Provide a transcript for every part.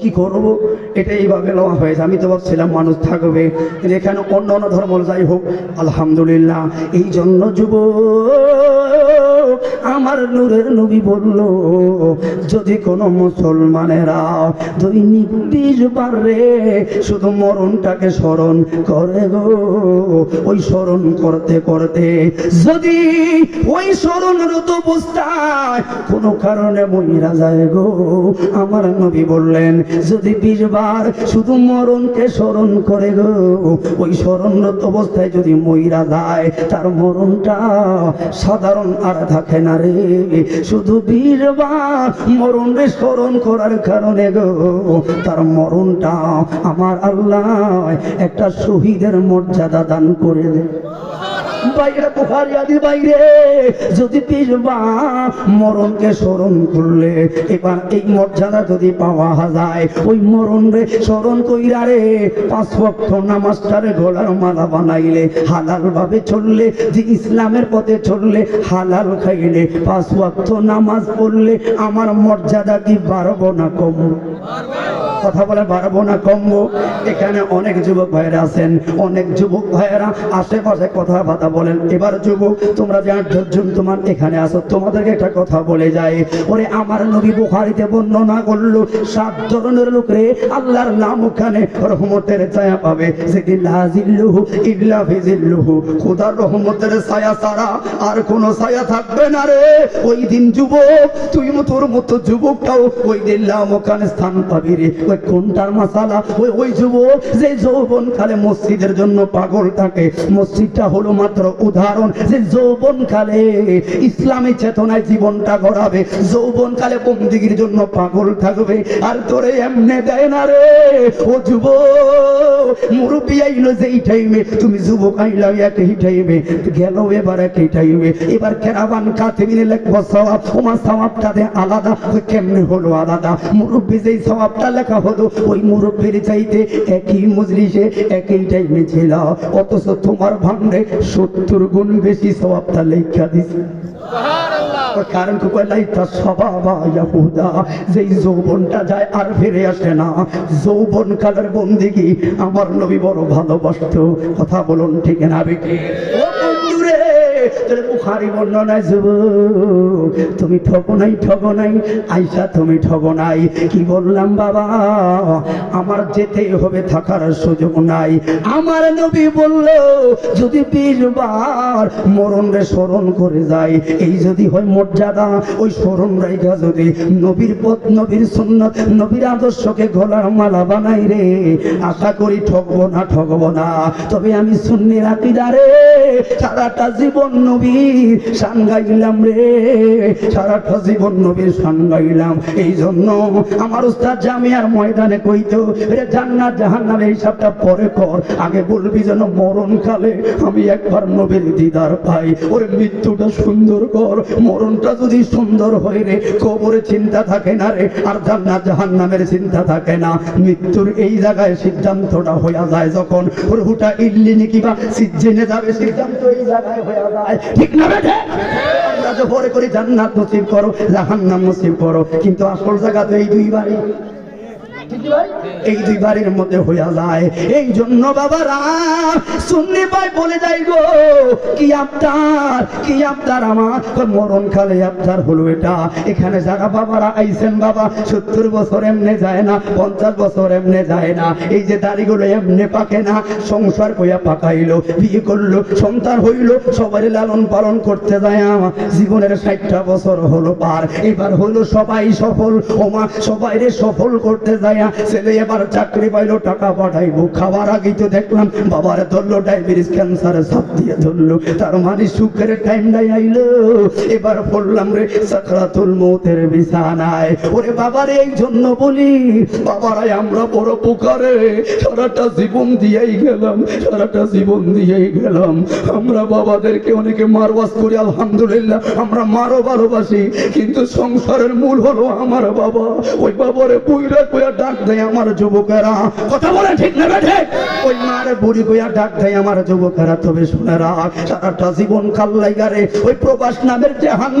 কি করব? এটা এইভাবে নেওয়া হয়েছে। আমি তো ভাবছিলাম মানুষ থাকবে। এখানে অন্য অন্য ধর্ম যাই হোক, আলহামদুলিল্লাহ। এই জন্য যুব আমার নূরের নবী বলল, যদি কোনো মুসলমানেরা দৈনিক বিশ বার শুধু মরণটাকে স্মরণ করে গো, ওই স্মরণ করতে করতে যদি ওই স্মরণরত অবস্থায় কোনো কারণে মহিলা যায় গো। আমার নবী বললেন, যদি বিশ বার শুধু মরণকে স্মরণ করে গো, ওই স্মরণরত অবস্থায় যদি মহিলা যায়, তার মরণটা সাধারণ আর থাকে না রে শুধু বীরবা মরণ মরণে স্মরণ করার কারণে গো, তার মরণটা আমার আল্লাহ একটা শহীদের মর্যাদা দান করে দেয় বাইরে বুখারি আদি বাইরে? যদি পিসবা মরণকে স্মরণ করলে, এবার এই মর্যাদা যদি পাওয়া যায়, ওই মরণ রে স্মরণ কইরা রে, পাঁচ ভক্ত নামাজটারে গলার মালা বানাইলে হালাল ভাবে চললে, যে ইসলামের পথে চললে, হালাল খাইলে, পাঁচ ভক্ত নামাজ পড়লে, আমার মর্যাদা কি বাড়বো না কমবো? কথা বলে পারব না, কমবো। এখানে অনেক যুবক ভাইয়েরা আছেন, অনেক যুবক ভাইয়েরা আশেপাশে কথা বাতা বলেন। এবার যুবক, তোমরা যে আটজন তোমার এখানে আসো তোমাদেরকে একটা কথা বলে যায় ওরে, আমার নবী বুখারিতে বর্ণনা করল, সাত ধরনের লোক রে, আল্লাহর নাম ওখানে রহমতের ছায়া পাবে। সেদিন লাজিল্লুহু ইল্লা ফিজিল্লুহু খোদার রহমতের ছায়া ছাড়া আর কোনো ছায়া থাকবে না রে। ওই দিন যুবক, তুই তোর মতো যুবকটাও ওই দিন নাম ওখানে স্থান পাবি রে। ওই কোনটার মশালা ওই ওই যুবক যে যৌবন কালে মসজিদের জন্য পাগল থাকে, মসজিদটা হলো মাত্র উদাহরণ, যে যৌবন কালে ইসলামী চেতনায় জীবনটা গড়াবে যৌবন কালে বন্দিগির জন্য পাগল থাকবে, আর তোরে এমনে দেয় না রে। ও যুব মুরব্বী আইলো যেই টাইমে তুমি যুবক আইলা একই টাইমে গেল এবার একই টাইমে এবার কেরাবান কাতে মিলে লেখবো সবাব তোমার সবাবটা দে আলাদা কেমনে হলো আলাদা? মুরব্বী যেই সবাবটা লেখা হলো ওই মুরব্বীর চাইতে একই মজলিসে একই টাইমে ছিল। অথচ তোমার ভান্ডে সত্তর গুণ বেশি সবাবটা লেখা দিছে। কারণ কি কয়? লাইতা সবাবা ইয়াহুদা যেই যৌবনটা যায় আর ফিরে আসে না। যৌবন কালের বন্দিগি আমার নবী বড় ভালোবাসতো। কথা বলুন ঠিক না বেটি ও বুখারি বর্ণনায় যুবক, তুমি ঠগো নাই ঠগো নাই আইসা তুমি ঠগো নাই কি বললাম বাবা? আমার যেতে হবে থাকার সুযোগ নাই। আমার নবী বলল, যদি বিশ বার মরণ রে স্মরণ করে যায়, এই যদি হয় মর্যাদা, ওই স্মরণ রাইগা যদি নবীর পথ, নবীর সুন্নত, নবীর আদর্শকে গলার মালা বানাই রে। আশা করি ঠকবো না ঠকবো না। তবে আমি সুন্নি রাখি রে, সারাটা জীবন এই ময়দানে কইতো, রে জাহান্নামের হিসাবটা পরে কর। আগে বলবি যেন মরণকালে আমি একবার নবীর দিদার পাই। মৃত্যুটা সুন্দর কর। মরণটা যদি সুন্দর হয় রে, কবরে চিন্তা থাকে না রে, আর জান্নাত, জাহান্নামের চিন্তা থাকে না। মৃত্যুর এই জায়গায় সিদ্ধান্তটা হইয়া যায় যখন। রুহুটা ইল্লিনি কিবা সিজ্জিনে যাবে, সিদ্ধান্ত এই জায়গায় হইয়া যায়। ঠিক না বেঠে? আমরা যে করে জান্নাত নসিব করো, জাহান্নাম নসিব করো। কিন্তু আসল জায়গা তো এই দুইবারই এই দুই বাড়ির মধ্যে হইয়া যায়। এই জন্য বাবারা শুননি ভাই বলে যাই গো, কি আবদার কি আবদার আমার? মরণ কালে আবদার হলো এটা। এখানে যারা বাবারা আইছেন বাবা, সত্তর বছর এমনে যায় না, পঞ্চাশ বছর এমনে যায় না। এই যে দাড়িগুলো এমনে পাকে না, সংসার কইয়া পাকাইলো, বিয়ে করল সন্তান হইল, সবারই লালন পালন করতে যায় আমার। জীবনের ষাটটা বছর হলো পার। এবার হলো সবাই সফল। ওমা সবাই সফল করতে যায় ছেলে এবার চাকরি পাইলো, টাকা পাঠাইবো খাবার তো দেখলাম বাবার ধরলো ডায়াবেটিস দিয়ে ধরলো। তার মানে সুখের টাইম নাই আইলো। এবার পড়লাম রে বিছানায়। ওরে বাবার এই জন্য বলি, বাবারাই আমরা বড় সারাটা জীবন দিয়েই গেলাম, সারাটা জীবন দিয়েই গেলাম। আমরা বাবাদেরকে অনেকে মারওয়াজ করি, আলহামদুলিল্লাহ, আমরা মারও ভালোবাসি, কিন্তু সংসারের মূল হলো আমার বাবা। ওই বাবারে কইয়া ডাক দেয় আমার যুবকেরা। কথা বলে ঠিক ওই মারে বুড়ি কইয়া ডাক দেয় আমার যুবকেরা, তবে শুনে রাখ, সারাটা জীবন ওই প্রবাস নামের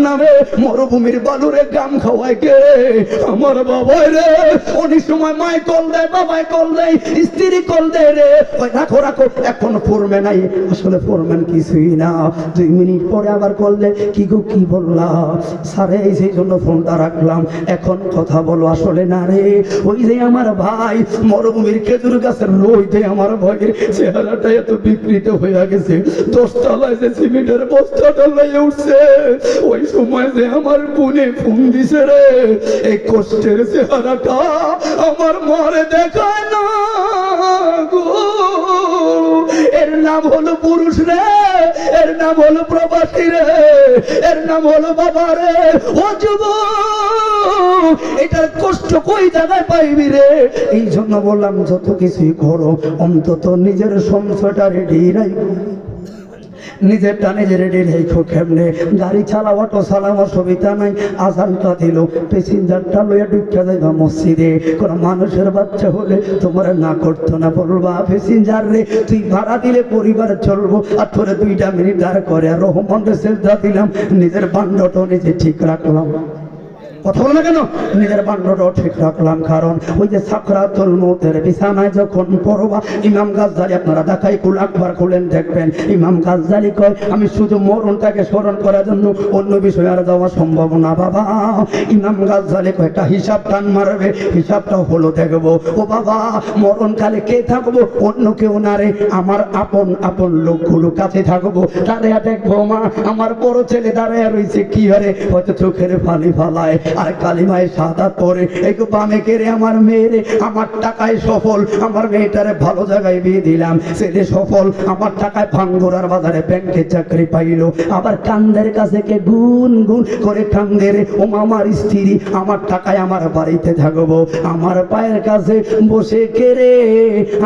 নামে মরুভূমির বালুরে গাম খাওয়ায় কে? আমার বাবাই রে, অনেক সময় মায় কল দেয়, বাবাই কল দেয়, স্ত্রী কল দেয় রে। ওই রাখো রাখো, এখন ফোরমে নাই। আসলে ফোরম্যান কিছুই না। দুই মিনিট পরে আবার করলে কি গো, কি বললা? সারে এই সেই জন্য ফোনটা রাখলাম। এখন কথা বলো, আসলে না রে। ওই যে আমার ভাই, মরুভূমির খেজুর গাছের রইতে আমার ভাইয়ের চেহারাটা এত বিকৃত হয়ে গেছে। দশতলায় যে সিমেন্টের বস্তাটা লাগিয়ে উঠছে, ওই সময় যে আমার বোনে ফোন দিছে রে, এই কষ্টের চেহারাটা আমার মারে দেখায় না। এর নাম হলো পুরুষ রে, এর নাম হলো প্রবাসী রে, এর নাম হলো বাবা রে। ও যুব এটার কষ্ট কই জায়গায় পাইবি রে? এই জন্য বললাম, যত কিছুই করো, অন্তত নিজের সংসারটা রেডি রাখব। নিজেরটা নিজে রেডি রেখো কেমনে গাড়ি চালা অটো চালাও, অসুবিধা নাই। আজানটা দিল, প্যাসেঞ্জারটা লইয়া ঢুকিয়া যাইবা মসজিদে। কোনো মানুষের বাচ্চা হলে তোমার না করতো না বলবা, প্যাসেঞ্জার রে, তুই ভাড়া দিলে পরিবার চলবো, আর তোরে দুইটা মিনিট দাঁড় করে। আর রহমানের সেজদা দিলাম, নিজের বান্ডটা নিজে ঠিক রাখলাম। কথা বলো না কেন? নিজের বান্ডটাও ঠিক রাখলাম, কারণ ওই যে সাকরাতুল মৌতের বিছানায় যখন পড়বা, ইমাম গাজ্জালি আপনারা দেখাই, কুল আকবার খুলেন, দেখবেন ইমাম গাজ্জালি কয়, আমি শুধু মরণটাকে স্মরণ করার জন্য অন্য বিষয়ে আর যাওয়া সম্ভব না, বাবা। ইমাম গাজ্জালি কয়, একটা হিসাব টান মারবে, হিসাবটা হলো দেখব। ও বাবা, মরণকালে কে থাকব? অন্য কেউ না রে, আমার আপন আপন লোকগুলো কাছে থাকব। তারে দেখব মা, আমার বড় ছেলে দাঁড়ায় রয়েছে কি হারে? হয়তো চোখের ফালি ফালায় আর কালিমায় সাদা পরে একটু বামে কেড়ে আমার মেয়েরে, আমার টাকায় সফল, আমার মেয়েটারে ভালো জায়গায় বিয়ে দিলাম। ছেলে সফল, আমার টাকায় ভাঙ্গুরার বাজারে ব্যাংকে চাকরি পাইলো। আবার কান্দের কাছে কে গুন গুন করে কান্দে ও আমার স্ত্রী, আমার টাকায় আমার বাড়িতে থাকব। আমার পায়ের কাছে বসে কেড়ে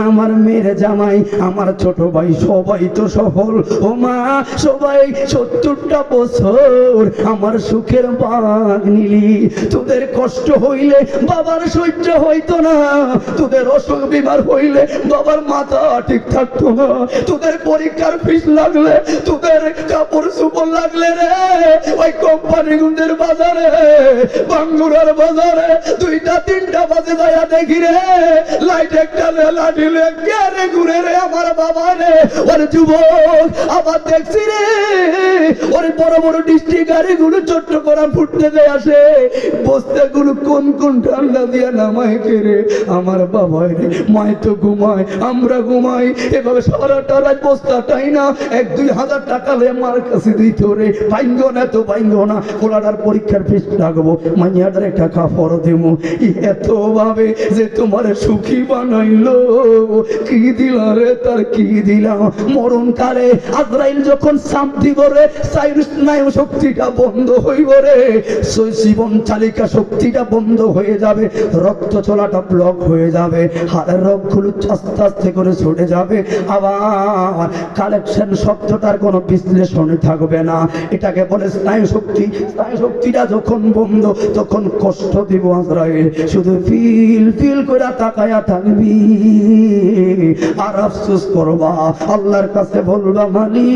আমার মেয়ের জামাই, আমার ছোট ভাই সবাই তো সফল। ও মা, সবাই সত্তরটা বছর আমার সুখের বাগ নিলি। তোদের কষ্ট হইলে বাবার সহ্য হইতো না। তোদের অসুখ বিমার হইলে বাবার মাথা ঠিক থাকতো না। তোদের পরীক্ষার ফিস লাগলে, তোদের কাপড় সুপড় লাগলে রে। ওই কোম্পানি গুন্ডের বাজারে বাঙ্গুরার বাজারে দুইটা, তিনটা বাজে যাইয়া দেখি রে। লাইট একটা রে লাঠিলে রে ঘুরে রে আমার বাবা রে। ওর যুবক, আবার দেখছি রে। ওরে বড় বড় ডিস্ট্রিক্ট গাড়িগুলো চট্টগ্রাম ফুটতে যায় আসে। বস্তাগুলো কোন কোন ঠান্ডা দিয়া নামায় কেড়ে আমার তো ঘুমায়, আমরা ঘুমাই। এভাবে না, এক দুই হাজার টাকা লে আমার কাছে দিত রে। না তো না ওলাটার পরীক্ষার ফিস লাগবো একটা কাপড় এত ভাবে যে তোমার সুখী বানাইলো, কি দিলা রে তার কি দিলাম মরণ কালে আজরাইল যখন সাপ দিব রে, সাইরুস শক্তিটা বন্ধ হইব রে। জীবন চালিকা শক্তিটা বন্ধ হয়ে যাবে রক্ত চলাটা ব্লক হয়ে যাবে হাড়ের রোগগুলো আস্তে আস্তে করে ছুটে যাবে আবার কালেকশন শব্দটার কোনো বিশ্লেষণ থাকবে না। এটাকে বলে স্নায়ু শক্তি স্নায়ু শক্তিটা যখন বন্ধ তখন কষ্ট দিব আজরাইল। শুধু ফিল ফিল করে তাকায়া থাকবি। আর আফসোস করবা আল্লাহর কাছে বলবা মালি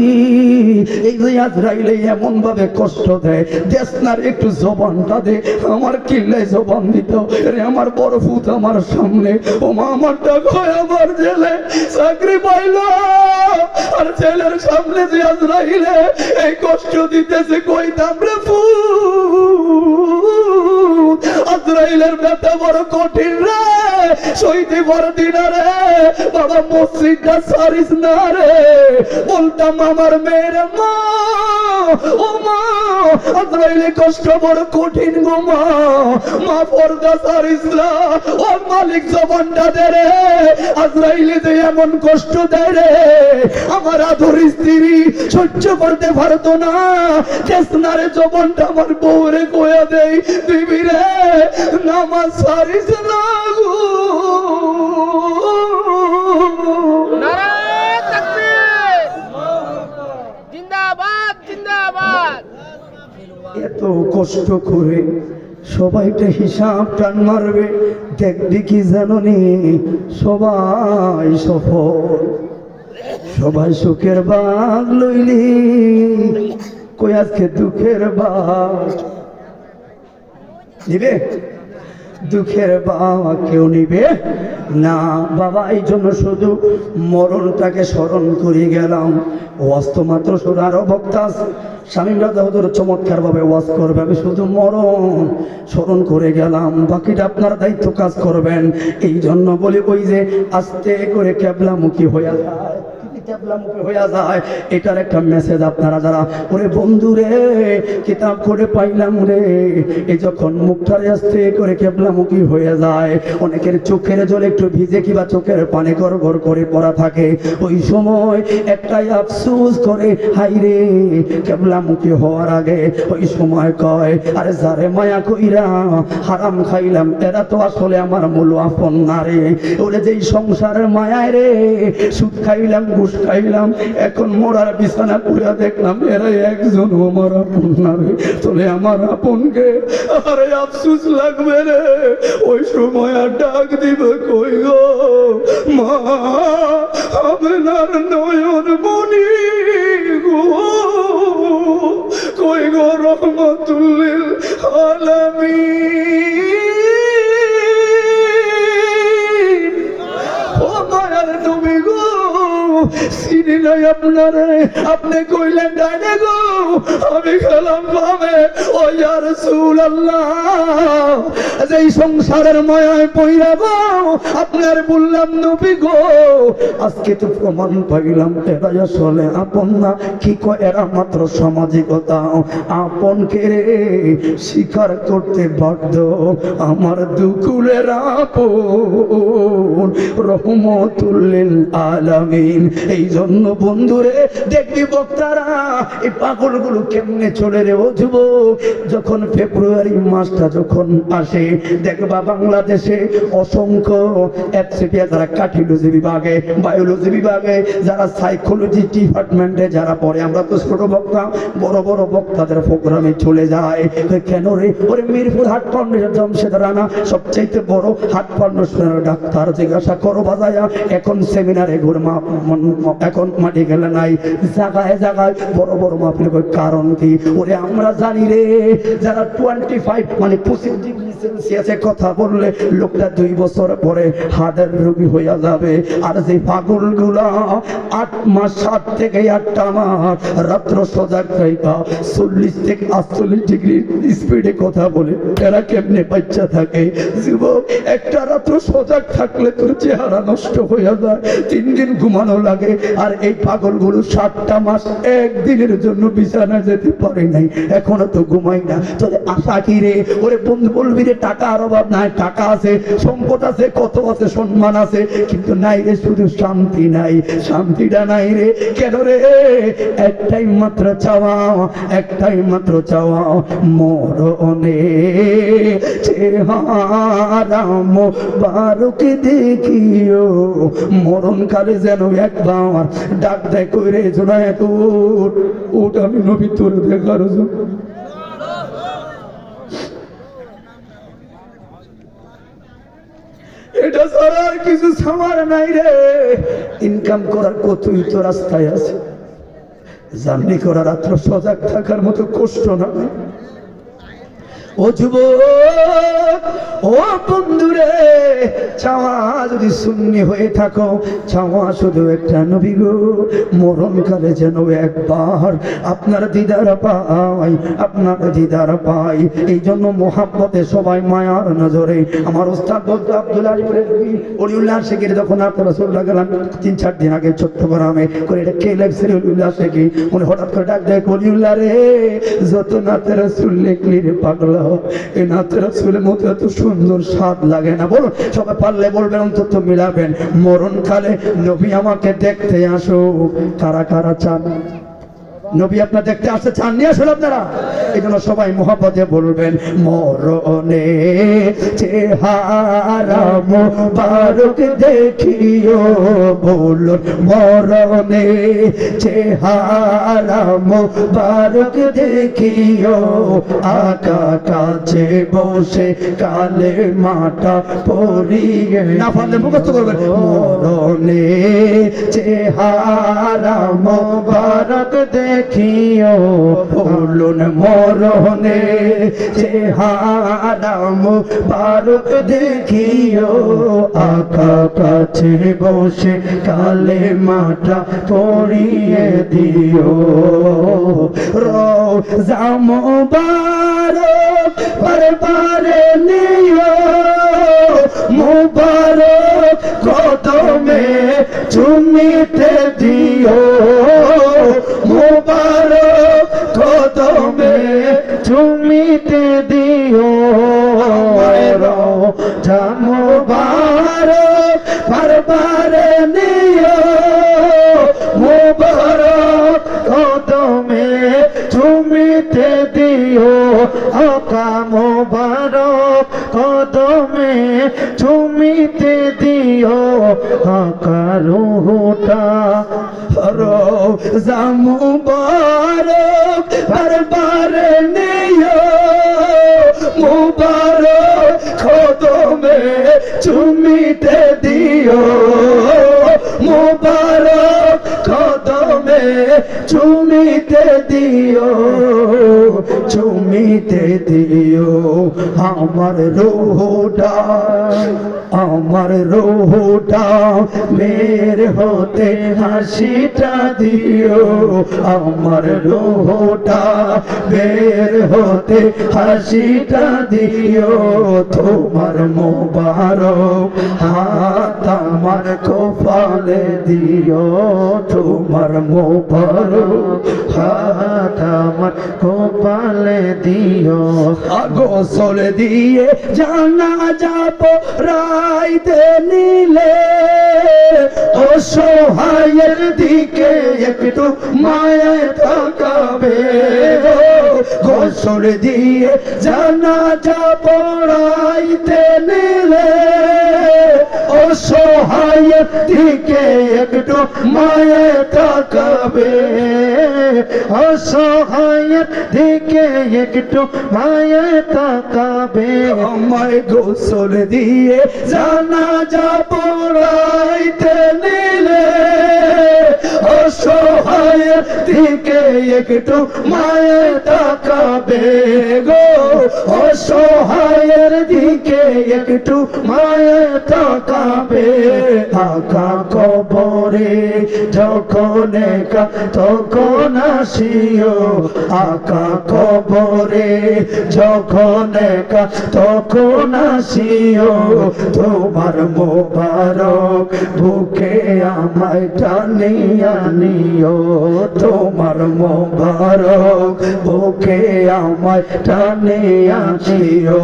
এই যে আজরাইলে এমন ভাবে কষ্ট দেয় দেশ না রে, একটু জবানটা দে আমার কিল্লায় জবান দিত। রে আমার বড় ফুত আমার সামনে। ও মা, আমার টাকা আমার জেলে। চাকরি পাইল। আর ছেলের সামনে যে আজ রাহিলে, এই কষ্ট দিতেছে কইতাম রে আজ আজরাইলের ব্যথা বড় কঠিন রে। সইতে বড় দিন রে, বাবা মসজিদটা সারিস না রে। বলতাম আমার মেয়ের মা, ও মা, আজরাইলে কষ্ট বড় কঠিন গো মা। মা পর্দা সারিস না, ও মালিক জবানটা দে রে। আজরাইলে যে এমন কষ্ট দেয় রে, আমার আদর স্ত্রী সহ্য করতে পারতো না। কেসনারে জবানটা আমার বউরে কয়া দেই দিবি রে, নামাজ সারিস না গো। এত কষ্ট করে সবাইটা হিসাব টান মারবে, দেখবি কি জাননি সবাই সফল। সবাই সুখের বাঘ লইলি। কই আজকে দুঃখের বাঘ নিবে দুঃখের বাবা কেউ নিবে? না, বাবা এই জন্য শুধু মরণটাকে স্মরণ করে গেলাম। ওয়াজ তো মাত্র শুধু আরও বক্তা। স্বামী রাজা হুজুর চমৎকার ভাবে ওয়াজ করবে। আমি শুধু মরণ স্মরণ করে গেলাম। বাকিটা আপনার দায়িত্ব কাজ করবেন। এই জন্য বলি ওই যে আস্তে করে ক্যাবলামুখী হয়ে যায়। চোখের জল একটু ভিজে কিবা চোখের পানি গড় গড় করে পড়া থাকে। ওই সময় একটাই আফসুস করে হাই রে ক্যাবলামুখী হওয়ার আগে ওই সময় কয়, আরে যারে মায়া কইরা হারাম খাইলাম, এরা তো আসলে আমার মূল আপন না রে ওরে যেই সংসারের মায়ায় রে, সুদ খাইলাম, ঘুষ খাইলাম। এখন মোড়ার বিছানা পুরা দেখলাম, এরা একজন আমার আপন না রে। তোলে আমার আপনকে আরে আফসুস লাগবে রে। ওই সময় আর ডাক দিবে কই গো? মা, আপনার নয়ন মনি গো। কই গো রহমতুল্লিল আলামিন? চিনি নাই আপনারে। আপনি কইলেন, ডাইনে গো, আমি খেলাম পাবে ও ইয়ার সুল আল্লাহ যেই সংসারের মায়ায় পইরা গো, আপনার বললাম, নবী গো, আজকে তো প্রমাণ পাইলাম এরা আসলে আপন না। কি কয়, এরা মাত্র সামাজিকতা। আপন কে রে? স্বীকার করতে বাধ্য। আমার দুকুলের আপন। রহমতুল্লিল আলামিন। এই জন্য বন্ধুরে, দেখবি বক্তারা, এই পাগলগুলো কেমনে চলে রে ও যুবক? যখন ফেব্রুয়ারি মাসটা যখন আসে, দেখবা বাংলাদেশে অসংখ্য যারা কার্ডিওলজি বিভাগে বায়োলজি বিভাগে, যারা সাইকোলজি ডিপার্টমেন্টে যারা পড়ে, আমরা তো ছোট বক্তা, বড় বড় বক্তাদের প্রোগ্রামে চলে যায়। কেন রে? ওরে মিরপুর হাট ফাউন্ডেশন জমশেদ রানা, সবচাইতে বড় হাট ফাউন্ডেশনের ডাক্তার জিজ্ঞাসা করো বাজায়া, এখন সেমিনারে ঘুরে মন- এখন মাটি গেলে নাই। জায়গায় জায়গায় বড় বড় মাহফিল কারণ কি? ওরে আমরা জানি রে, যারা টোয়েন্টি ফাইভ মানে পঁচিশ ডিগ্রি সেলসিয়াসে কথা বললে লোকটা দুই বছর পরে হার্টের রোগী হইয়া যাবে। আর যে পাগলগুলা আট মাস, সাত থেকে আটটা মাস রাত্র সজাগ থাকা চল্লিশ থেকে আটচল্লিশ ডিগ্রি স্পিডে কথা বলে, এরা কেমনে বাচ্চা থাকে? যুবক, একটা রাত্র সজাগ থাকলে তোর চেহারা নষ্ট হইয়া যায়, তিন দিন ঘুমানো লাগে, আর এই পাগলগুলো সাতটা মাস একদিনের জন্য বিছানায় যেতে পারে নাই। এখনও তো ঘুমাই না। তোর আশা কি রে? ওরে বন্ধু বলবি রে টাকা আর অভাব নাই, টাকা আছে, সম্পদ আছে, কত আছে, সম্মান আছে, কিন্তু নাই রে, শুধু শান্তি নাই। শান্তিটা নাই রে। কেন রে? একটাই মাত্র চাওয়া, একটাই মাত্র চাওয়া, মরণে। চেহারা বারুকে দেখিও, মরণকালে যেন একবার ডাক দেয় কইরে, জোনায় তোর ওটা আমি নবী তোর দেখার এটা ছাড়া আর কিছু সামার নাই রে। ইনকাম করার কতই তো রাস্তায় আছে। জার্নি করা রাত্র সজাগ থাকার মতো কষ্ট না ও চাওয়া যদি শূন্য হয়ে থাকো চাওয়া শুধু একটা মরণকালে যেন একবার আপনার দিদার পাই আপনার দিদার পাই এই জন্য মোহাব্বতে সবাই মায়ার নজরে। আমার উস্তাদ বলতো, আব্দুল আলিমের শেখের যখন আপনার রসুল্লাহ গেলাম তিন, চার দিন আগে ছোট্ট গ্রামে করে এটা কে উনি হঠাৎ করে ডাক দেয়, অলিউল্লাহ রে, যত নাতে রসুল লেখলি রে পাগলা এই নাতে রাসুলের মতো এত সুন্দর স্বাদ লাগে না। বলুন, সবাই পারলে বলবেন, অন্তত মিলাবেন। মরণকালে নবী আমাকে দেখতে আসো কারা কারা চান? নবী আপনার দেখতে আসতে চান নিয়ে আসেন আপনারা? এই জন্য সবাই মোহাম্মদে বলবেন মরণে চেহারা মোবারক দেখিও বলুন মরণে চেহারা মোবারক দেখিও। আকা কাছে বসে কালে মাটা পড়িয়ে না পারলে মুখস্থ করবেন। মরণে চেহারা মোবারক দেখিও বলুন মরণে চেহারা মোবারক দেখিও আকা কাছে বসে কালে মাটা পড়িয়ে দিও। রোজা মোবারক বারবারে নিও, মুবারক কদমে চুমিতে দিও। মুবারক কদমে চুমিতে দিও রোজা মুবারক বারবারে নিও মুবারক কদমে চুমিতে দিও আকা মুবারক চুমিতে দিও আকা রুহুটা রোজা মুবারক বারবারে নিও। মুবারক কদমে চুমিতে দিও। মুবারক কদমে চুমিতে দিও চুমিতে দিও। আমার রোহটা আমার রোহটা মের হতে হাসিটা দিও। আমার রোহটা, বের হতে হাসিটা দিও। তোমার মোবারক হাত আমার কপালে দিও। তোমার মোবারক হাত আমার কপালে দিও। গোসল দিয়ে জানা যাব, রাইতে নিলে অসহায়ের দিকে একটু মায়ায় থাকাবে গোসল দিয়ে জানা যাব, রাইতে নিলে অসহায়ের দিকে একটু মায়ায় তাকাবে অসহায়ের দিকে একটু মায়ায় তাকাবে। আমায় গোসল দিয়ে জানা যা পড়াইতে নিলে অসহায়ের দিকে একটু মায়ের তাকাবে গো। অসহায়ের দিকে একটু মায়ের তাকাবে। আকা কবরে যখন একা, তখন আসিও। আকা কবরে যখন একা, তখন আসিও। তোমার মোবারক বুকে আমায় টানিয়া নিও তোমার মোবারক বুকে আমায় টানিয়া নিও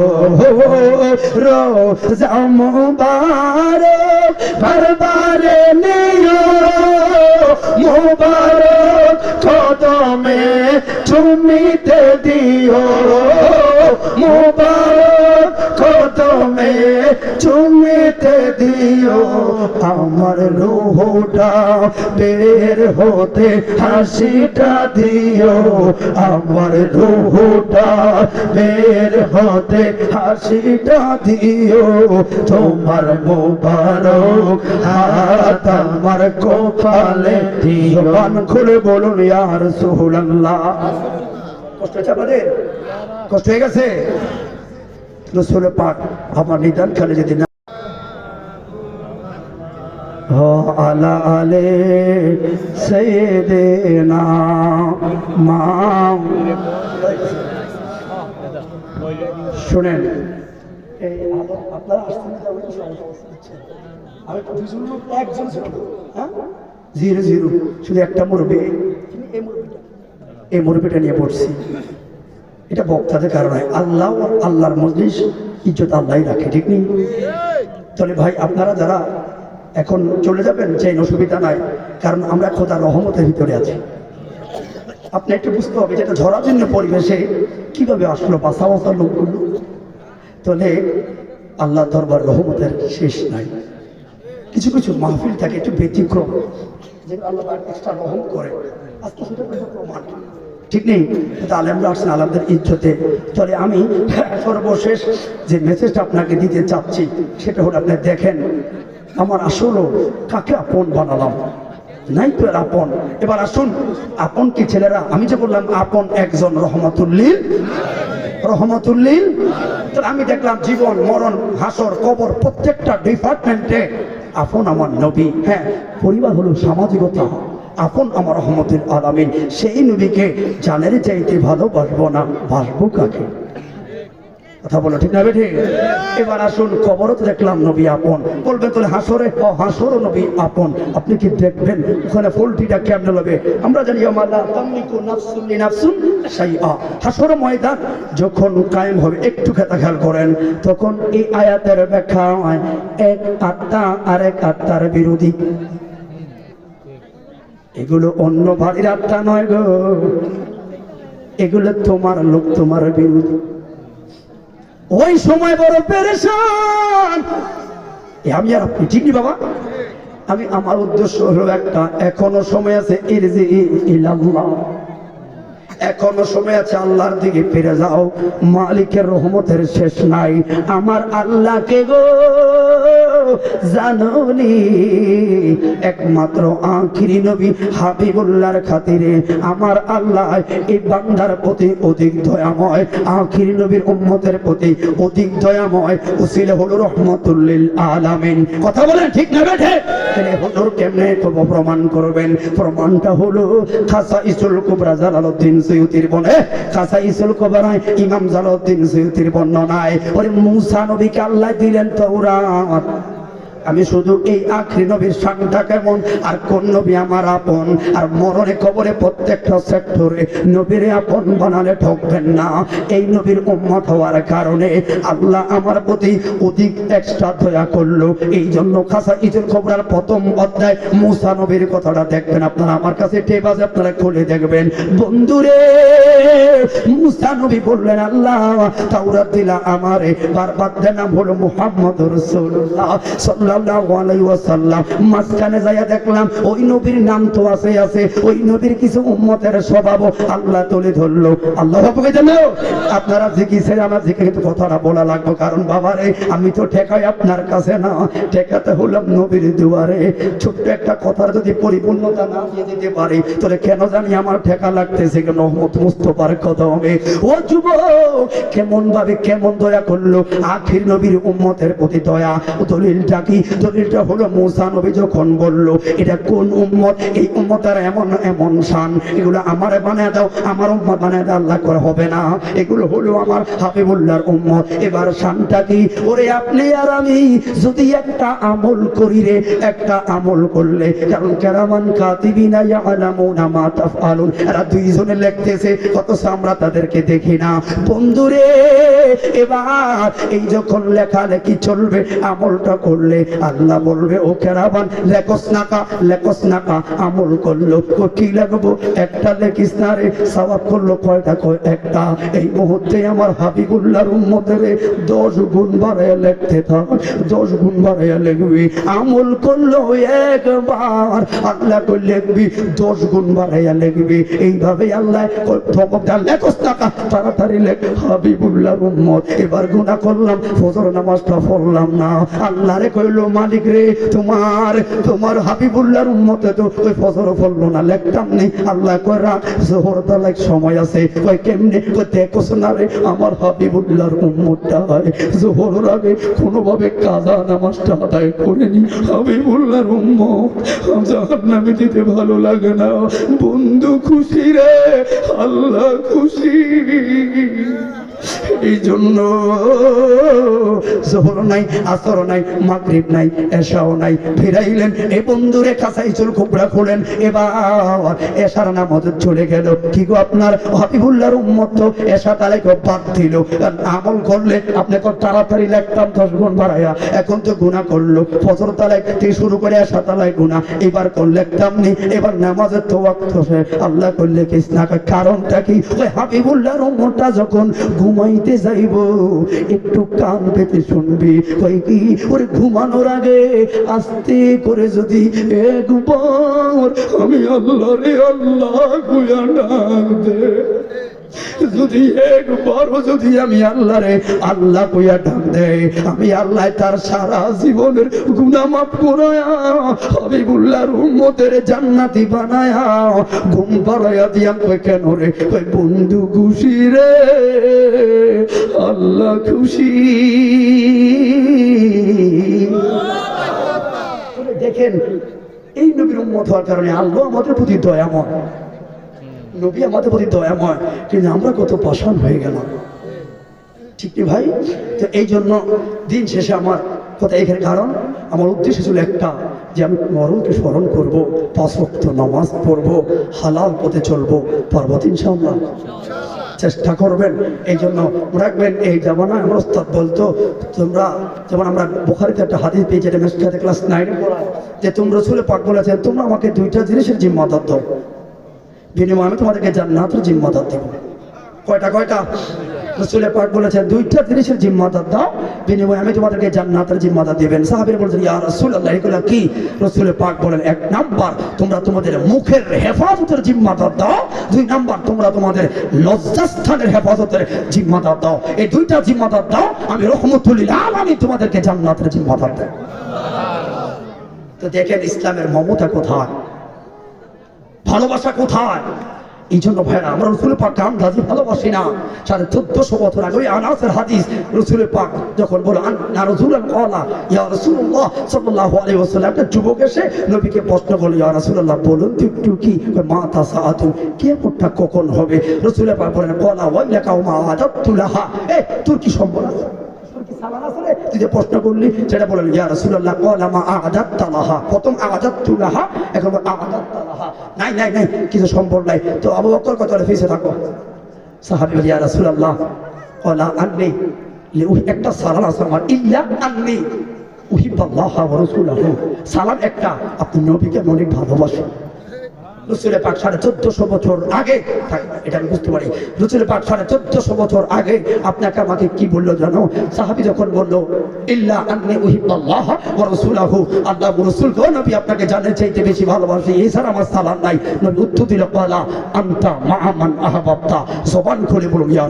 রোজা মোবারক বারবারে নিও, মোবারক কদমে চুমিতে দিও, মোবারক কদমে চুমিতে দিও, আমার রুহটা বের হতে হাসিটা দিও, আমার রুহটা বের হতে হাসিটা দিও, তোমার মোবারক হাত আমার কপালে দিও। পান খুলে বলুন ইয়ার আপনাদের? কষ্ট হয়ে গেছে? রসুল পাক আমার নিদান খালে যদি না আলা সৈয়দেনা মা শুনেন হ্যাঁ? Zero zero. শুধু একটা মুরব্বী। এই এই মুরব্বীটা নিয়ে পড়ছি। এটা বক্তাদের কারণে আল্লাহ আল্লাহর মজলিস ইজ্জত আল্লাহ রাখে, ঠিক নেই? তাহলে ভাই, আপনারা যারা এখন চলে যাবেন সেই অসুবিধা নাই, কারণ আমরা খোদার রহমতের ভিতরে আছি। আপনি একটু বুঝতে হবে যেটা ঝরাজন্য পরিবেশে কীভাবে আসলো, বাসা বাসা লোকগুলো তাহলে আল্লাহ দরবার রহমতের শেষ নাই। কিছু কিছু মাহফিল থাকে একটু ব্যতিক্রম, যেগুলো আল্লাহ রহম করে। সেটা প্রমাণ। ঠিক নেই? কিন্তু আলেমরা আসছেন আলমদের ইজ্জতে। তাহলে আমি সর্বশেষ যে মেসেজটা আপনাকে দিতে চাচ্ছি, সেটা হলো আপনি দেখেন, আমার আসলে কাকে আপন বানালাম? নাই তো আপন? এবার আসুন, আপন কি ছেলেরা? আমি যে বললাম আপন একজন রহমতুল্লিল। রহমতুল্লিল? আমি দেখলাম জীবন, মরণ, হাসর, কবর প্রত্যেকটা ডিপার্টমেন্টে আপন আমার নবী। হ্যাঁ পরিবার হলো সামাজিকতা। আপন আমার রহমতুল আলামিন, সেই নবীকে জানের চাইতে ভালোবাসবো না, বাসবো কাকে? কথা বলো ঠিক না বেঠে? এবার আসুন কবরত দেখলাম নবী আপন। বলবেন তাহলে হাসরে, ও হাসরও নবী আপন। আপনি কি দেখবেন ওখানে পোলট্রিটা কেমনে লবে আমরা জানি হাসর ময়দান যখন কায়েম হবে, একটু খেতা খেয়াল করেন, তখন এই আয়াতের ব্যাখ্যা এক আত্মা আর এক আত্মার বিরোধী। এগুলো অন্য বাড়ির আত্মা নয় গো। এগুলো তোমার লোক, তোমার বিরোধী। ওই সময় বড় পেরেশান। আমি আর আপনি ঠিক নি বাবা? আমি, আমার উদ্দেশ্য হলো একটা, এখনও সময় আছে এখনও সময় আছে, আল্লাহর দিকে ফিরে যাও। মালিকের রহমতের শেষ নাই। আমার আল্লাহকে গো। জাননি। একমাত্র আখিরি নবী হাবিবুল্লাহর খাতিরে আমার আল্লাহ এই বান্দার প্রতি অধিক দয়াময়, আখিরি নবীর উম্মতের প্রতি অধিক দয়াময়। উসিলে হলো রহমতুল্লিল আলামিন। কথা বলেন ঠিক না বেঠে? হুজুর আল্লাহ দিলেন তাওরাত। আমি শুধু এই আখরি নবীর শানটা কেমন? আর কোন নবী আমার আপন? আর মরণে কবরে প্রত্যেকটা সেক্টরে নবীর আপন বানালে ঠকবেন না। এই নবীর উম্মত হওয়ার কারণে আল্লাহ আমার প্রতি অধিক এক্সট্রা দয়া করল। এই জন্য খাসা ইজুল খবরার প্রথম অধ্যায় মুসা নবীর কথাটা দেখবেন। আপনারা আমার কাছে টেপ আছে, আপনারা খুলে দেখবেন। বন্ধুরে, মুসা নবী বললেন, আল্লাহ, তাওরাত দিলা আমারে। বারবার নাম হলো মুহাম্মদ রাসূলুল্লাহ সাল্লাল্লাহু আলাইহি ওয়াসাল্লাম। মাঝখানে যাইয়া দেখলাম, ওই নবীর নাম তো আছে আছে। ওই নবীর কিছু উম্মতের স্বভাব আল্লাহ তুলে ধরলো। আল্লাহ আপনারা জিকির আমার জিকির কথাটা বলা লাগবে কারণ বাবারে, আমি তো ঠেকাই আপনার কাছে না। ঠেকাতে হলাম নবীর দুয়ারে। ছোট্ট একটা কথার যদি পরিপূর্ণতা না দিয়ে দিতে পারি, তাহলে কেন জানি আমার ঠেকা লাগতেছে কেন? রহমত মুস্তফার হবে। ও যুব কেমন ভাবে কেমন দয়া করল? আখির নবীর উম্মতের প্রতি দয়া ও দলিলটা কি? দলিলটা হলো, মুসা নবী যখন বলল, এটা কোন উম্মত? এই উম্মতের এমন এমন শান? এগুলো আমার বানায় দাও, আমার উম্মত বানায় দাও, আল্লাহ করে হবে না। এগুলো হলো আমার হাবিবুল্লাহর উম্মত। এবার শানটা কি? ওরে আপনি আর আমি, যদি একটা আমল করি রে, একটা আমল করলে, কারণ কেরামান কাতিবিনা ইয়ালামুনা মা তাফআলুন। এরা দুইজনে লিখতেছে, অথচ আমরা তাদেরকে দেখি না। বন্ধুরে, এবার এই যখন লেখালেখি চলবে, আমলটা করলে আল্লাহ বলবে, ও কেরামান লেখস নাকা লেখস নাকা আমল করল ও কি লাগবো। একটা লেখিস না রে সবাব করল কয়টা কয় একটা। এই মুহূর্তে আমার হাবিবুল্লাহর উম্মতের দশ গুণ বাড়াইয়া লিখতে থাক, দশ গুণ বাড়াইয়া লিখবি। আমল করল একবার, আল্লাহ কই লিখবি, দশ গুণ বাড়াইয়া লিখবি। এইভাবে আল্লাহ ধমকটা লেখস টাকা তাড়াতাড়ি লেখ, হাবিবুল্লাহর উম্মত। এবার গুনাহ করলাম, ফজর নামাজটা পড়লাম না। আল্লাহ রে কইলো মালিক রে, তোমার তোমার হাবিবুল্লাহর উম্মতে তো ওই ফজর পড়ল না, লেখতাম নেই। আল্লাহ করা জোহর তালাক সময় আছে। কই কেমনে? কই দেখোস না রে আমার হাবিবুল্লাহর উম্মতটা হয়। জোহরের আগে কোনোভাবে কাজা নামাজটা আদায় করে নি হাবিবুল্লাহর উম্মত, জাহান্নামে দিতে ভালো লাগে না। বন্ধু খুশি রে, আল্লাহ খুশি। এই জন্য নাই আসর নাই নাই এশাও নাই ফিরাইলেন। এ বন্ধুরে কাছাই চুল খোলেন। এবার এশার চলে গেল। কি গো আপনার? হাবিবুল্লাহর উম্মত তো এশা তালে বাদ দিল। আমল করলে আপনি তাড়াতাড়ি লাগতাম দশ গুণ বাড়াইয়া এখন তো গুণা করল। ফজর তালায় থেকে শুরু করে এশা তালায় গুণা এবার করলে তেমনি এবার নামাজের তো আল্লাহ করলে না কয়, কারণটা কি? ওই হাবিবুল্লাহর উম্মতটা যখন ঘুমাইতে যাইব। একটু কান পেতে শুনবি ওই কি? ওরে ঘুমানোর আগে আস্তে করে যদি একবার আমি আল্লাহ রে, আল্লাহ গুয়া ডাক দে। যদি একবারও যদি আমি আল্লাহ রে আল্লাহ কইয়া ডাক দেয় আমি আল্লাহ তার সারা জীবনের গুনাহ মাফ করায়া, হাবিবুল্লাহর উম্মতের জান্নাতি বানায়া, ঘুম পাড়াইয়া দিয়া কই, কেন রে? কই, বন্ধু খুশি রে? আল্লাহ খুশি। দেখেন, এই নবীর উম্মত হওয়ার কারণে আল্লাহ আমাদের প্রতি দয়াময়। নবী আমাদের প্রতি দয়াময়, কিন্তু আমরা কত পাষাণ হয়ে গেলাম। ঠিক কি ভাই? তো এই জন্য দিন শেষে আমার কথা এখানে কারণ আমার উদ্দেশ্য ছিল একটা, যে আমি মরণকে স্মরণ করব, পাঁচ ভক্ত নামাজ পড়ব, হালাল পথে চলবো পার্বত ইনশাআল্লাহ। চেষ্টা করবেন, এই জন্য রাখবেন, এই জামানায় আমার ওস্তাদ বলতো, তোমরা যেমন আমরা বোখারিতে একটা হাদিস পেয়েছি, এটা মেসকাতে ক্লাস নাইনে পড়া যে তোমরা রসুলে পাক বলেছেন, তোমরা আমাকে দুইটা জিনিসের জিম্মাদার দাও বিনিময়ে আমি তোমাদেরকে জান্নাতের জিম্মাদার দেব। কয়টা কয়টা? রসুলের পাক বলেছেন, দুইটা জিনিসের জিম্মাদার দাও, বিনিময়ে আমি তোমাদেরকে জান্নাতের জিম্মাদার দেবেন। সাহাবীর বলছেন, ইয়া রাসূলুল্লাহ, এগুলা কি? রসুলের পাক বলেন, এক নাম্বার, তোমরা তোমাদের মুখের হেফাজতের জিম্মাদার দাও, দুই নাম্বার, তোমরা তোমাদের লজ্জাস্থানের হেফাজতের জিম্মাদার দাও। এই দুইটা জিম্মাদার দাও, আমি রহমতুল্লিল আমি তোমাদেরকে জান্নাতের জিম্মাদার দেব। তো দেখেন ইসলামের মমতা কোথায়? ভালোবাসা কোথায়? এই জন্য ভাইরা, আমরা রসুলের পাক গাজি ভালোবাসি না। সাড়ে চোদ্দশো বছর আগে ওই আনাসের হাদিস রসুলের পাক যখন বলো না রসুল কলা ইয়া রসুল্লাহ সাল্লাহ আলাইহি ওয়াসাল্লাম। একটা যুবক এসে নবীকে প্রশ্ন করল, ইয়া রাসূলুল্লাহ, বলুন তো একটু কি? মা তাসাআতু কিয়ামতটা কখন হবে? রসুলের পাক বলেন কলা ওয়াইলাকা ওয়া মা আদাতুলাহা এ, তোর কি সম্ভব রে? তুই যে প্রশ্ন করলি, সেটা বলেন ইয়া রাসূলুল্লাহ কলা মা আদাতুলাহা প্রথম আদাতুলাহা এখন বল আদাতুলাহা নাই নাই নাই, কিছু সম্ভব নাই। তো আবু বকর কত ফিসে থাকো? সাহাবী বলি, ইয়া রাসূলুল্লাহ কলা আননি একটা সালাম আছে আমার। ইল্লা আননি উহিবাল্লাহ ওয়া রাসূলুহু। সালাম একটা, আপনি নবীকে অনেক ভালোবাসেন। রসুলের পাক সাড়ে চোদ্দশো বছর আগে এটা আমি বুঝতে পারি। রসুলের পাক সাড়ে চোদ্দশো বছর আগে কি বলল জানো? সাহাবি যখন বলল, ইল্লা আন্নি উহিবাল্লাহ আল্লাহ ওয়া রাসূলকে নবী, আপনাকে জানে চাইতে বেশি ভালোবাসি। এছাড়া আমার সালাম নাই। নবী উত্তর দিল আনতা মা'a মান আহবাবতা জবান খুলে বলুন, ইয়া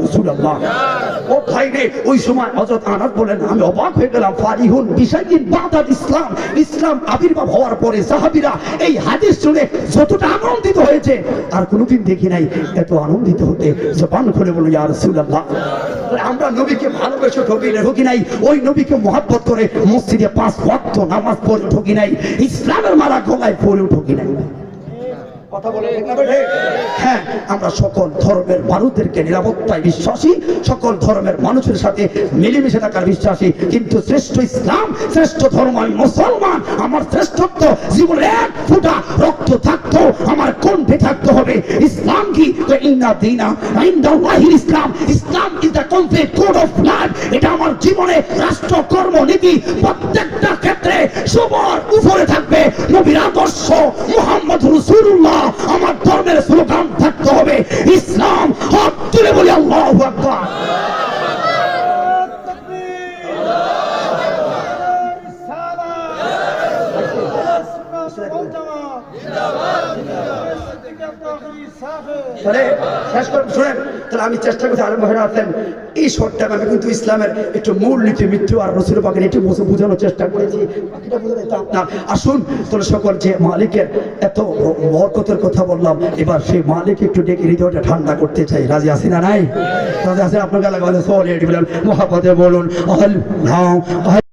ও ভাই রে ওই সময় আনাস বলেন আমি অবাক হয়ে গেলাম। ফারিহুন ইসলাম ইসলাম আবির্ভাব হওয়ার পরে সাহাবীরা এই হাদিস শুনে যতটা আনন্দিত হয়েছে। আর কোনোদিন দেখি নাই, এত আনন্দিত হতে জবান খুলে বলুন ইয়া রাসূলুল্লাহ, আমরা নবীকে ভালোবেসে ঠকি না ঠকি নাই। ওই নবীকে মহাব্বত করে মসজিদে পাঁচ ওয়াক্ত নামাজ পড়ে ঠকি নাই। ইসলামের মারা গলায় পড়েও ঠকি নাই। হ্যাঁ আমরা সকল ধর্মের মানুষদেরকে নিরাপত্তায় বিশ্বাসী, সকল ধর্মের মানুষের সাথে মিলেমিশে থাকার বিশ্বাসী। কিন্তু শ্রেষ্ঠ ইসলাম, শ্রেষ্ঠ ধর্ম, আমি মুসলমান, আমার শ্রেষ্ঠত্ব জীবনে এক ফুটা রক্ত থাকতো, আমার কণ্ঠে থাকতে হবে। ইসলাম কি? তো ইন্না দিনা ইন্দাল্লাহির ইসলাম। Islam is the complete code of life এটা আমার জীবনে রাষ্ট্র, কর্ম, নীতি প্রত্যেকটা ক্ষেত্রে সবার উপরে থাকবে। নবীর আদর্শ মোহাম্মদ রসুল্লাহ আমার ধর্মের স্লোগান থাকতে হবে। ইসলাম হাত তুলে বলি আল্লাহ আকবার। তাহলে শেষ করে শুনেন, তাহলে আমি চেষ্টা করছি আলম ভাইরা আছেন এই শর্ট আমি কিন্তু ইসলামের একটু মূল নীতি, মৃত্যু আর রসুল পাকের একটু বসে বোঝানোর চেষ্টা করেছি। বাকিটা বোঝানো আপনার। আসুন, তাহলে সকল যে মালিকের এত বরকতের কথা বললাম, এবার সেই মালিক একটু ডেকে হৃদয়টা ঠান্ডা করতে চাই। রাজি আসি না নাই? রাজি আছেন? আপনার গালা গালে সরি বলেন মহাপদে বলুন